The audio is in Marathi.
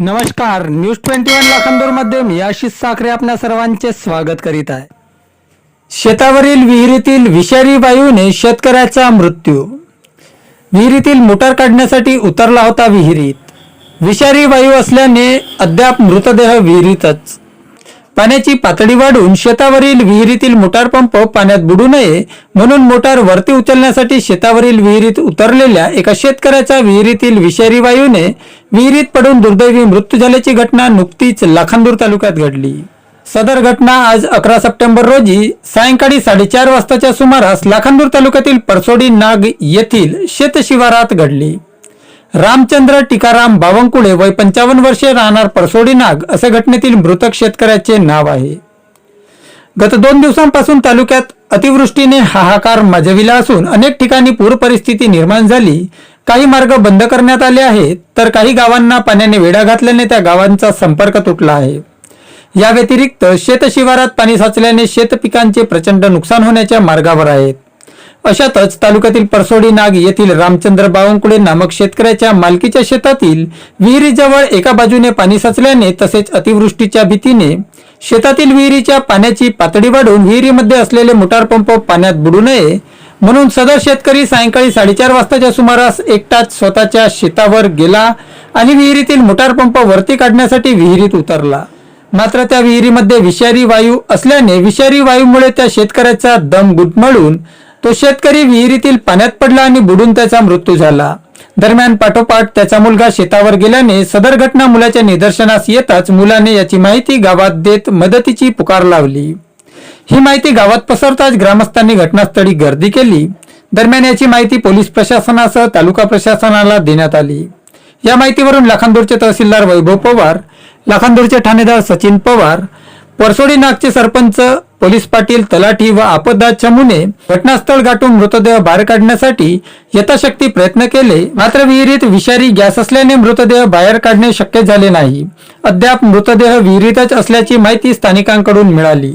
नमस्कार न्यूज ट्वेंटी वन लाखांदूरमध्ये मी आशिष साखरे आपल्या सर्वांचे स्वागत करीत आहे. शेतावरील विहिरीतील विषारी वायूने शेतकऱ्याचा मृत्यू. विहिरीतील मोटार काढण्यासाठी उतरला होता विहिरीत. विषारी वायू असल्याने अद्याप मृतदेह विहिरीतच. पाण्याची पातळी वाढून शेतावरील विहिरीतील मोटार पंप पाण्यात बुडू नये म्हणून मोटार वरती उचलण्यासाठी शेतावरील विहिरीत उतरलेल्या एका शेतकऱ्याच्या विहिरीतील विषारी वायूने विहिरीत पडून दुर्दैवी मृत्यू झाल्याची घटना नुकतीच लाखांदूर तालुक्यात घडली. सदर घटना आज अकरा सप्टेंबर रोजी सायंकाळी साडेचार वाजताच्या सुमारास लाखांदूर तालुक्यातील परसोडी नाग येथील शेतशिवारात घडली. रामचंद्र टिकाराम बावनकुळे वय पंचावन्न वर्षे राहणार परसोडी नाग असे घटनेतील मृतक शेतकऱ्याचे नाव आहे. गत दोन दिवसांपासून तालुक्यात अतिवृष्टीने हाहाकार माजविला असून अनेक ठिकाणी पूर परिस्थिती निर्माण झाली. काही मार्ग बंद करण्यात आले आहेत तर काही गावांना पाण्याने वेढा घातल्याने त्या गावांचा संपर्क तुटला आहे. या व्यतिरिक्त शेतशिवारात पाणी साचल्याने शेतपिकांचे प्रचंड नुकसान होण्याच्या मार्गावर आहेत. अशातच तालुक्यातील परसोडी नाग येथील रामचंद्र बावनकुळे नामक शेतकऱ्याच्या मालकीच्या शेतातील विहिरीजवळ एका बाजूने पाणी साचल्याने तसेच अतिवृष्टीच्या भीतीने शेतातील विहिरीच्या पाण्याची पातळी वाढून विहिरीमध्ये असलेले मोटार पंप पाण्यात बुडू नये म्हणून सदर शेतकरी सायंकाळी साडेचार वाजताच्या सुमारास एकटाच स्वतःच्या शेतावर गेला आणि विहिरीतील मोटार पंप वरती काढण्यासाठी विहिरीत उतरला. मात्र त्या विहिरीमध्ये विषारी वायू असल्याने विषारी वायूमुळे त्या शेतकऱ्याचा दम गुटमळून तो शेतकरी विहिरीतील पाण्यात पडला आणि बुडून त्याचा मृत्यू झाला. दरम्यान पाठोपाठ त्याचा मुलगा शेतावर गेल्याने सदर घटना मुलाच्या निदर्शनास येताच मुलाने याची माहिती गावात देत मदतीची पुकार लावली. ही माहिती गावात पसरताच ग्रामस्थांनी घटनास्थळी गर्दी केली. दरम्यान याची माहिती पोलीस प्रशासनासह तालुका प्रशासनाला देण्यात आली. या माहितीवरून लाखांदूरचे तहसीलदार वैभव पवार लाखांदूरचे ठाणेदार सचिन पवार परसोडी नागचे सरपंच पोलीस पाटील तलाठी व आपदा चमूने घटनास्थळ गाठून मृतदेह बाहेर काढण्यासाठी यथाशक्ती प्रयत्न केले. मात्र विहिरीत विषारी गॅस असल्याने मृतदेह बाहेर काढणे शक्य झाले नाही. अद्याप मृतदेह विहिरीतच असल्याची माहिती स्थानिकांकडून मिळाली.